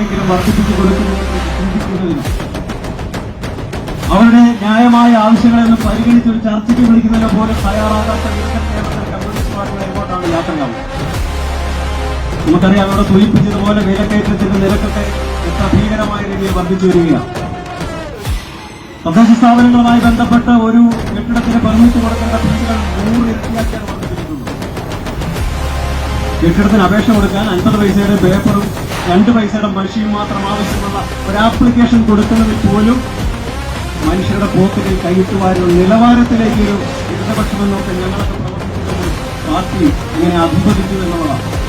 എങ്ങനെയെങ്കിലും വർദ്ധിപ്പിച്ചു കൊടുക്കുന്നു. ചിന്തിക്കുന്നതിനും അവരുടെ ന്യായമായ ആവശ്യങ്ങളെന്ന് പരിഗണിച്ച് ഒരു ചർച്ചയ്ക്ക് വിളിക്കുന്നതിനെ പോലും തയ്യാറാകാത്ത കമ്മ്യൂണിസ്റ്റ് പാർട്ടികൾ എങ്ങോട്ടാണ് നമുക്കറിയാം അവിടെ സൂചിപ്പിച്ചതുപോലെ വിലക്കയറ്റത്തിന്റെ നിരക്കൊക്കെ എത്ര ഭീകരമായ രീതിയിൽ വർദ്ധിച്ചു വരികയാണ്. തദ്ദേശ സ്ഥാപനങ്ങളുമായി ബന്ധപ്പെട്ട് ഒരു കെട്ടിടത്തിന് പെർമിറ്റ് കൊടുക്കേണ്ട ഫീസുകൾ നൂറ് ഇരട്ടിയാക്കിയാണ് കെട്ടിടത്തിന് അപേക്ഷ കൊടുക്കാൻ അൻപത് പൈസയുടെ പേപ്പറും രണ്ട് പൈസയുടെ മഷിയും മാത്രം ആവശ്യമുള്ള ഒരു ആപ്ലിക്കേഷൻ കൊടുക്കുന്നതിൽ പോലും മനുഷ്യരുടെ പോക്കിനെ കൈയിട്ടുവാനുള്ള നിലവാരത്തിലേക്ക് ഒരു ഇടതുപക്ഷമെന്നൊക്കെ ഞങ്ങളൊക്കെ പ്രവർത്തിക്കുമ്പോൾ പാർട്ടി ഇങ്ങനെ അഭിപതിച്ചു എന്നുള്ളതാണ്.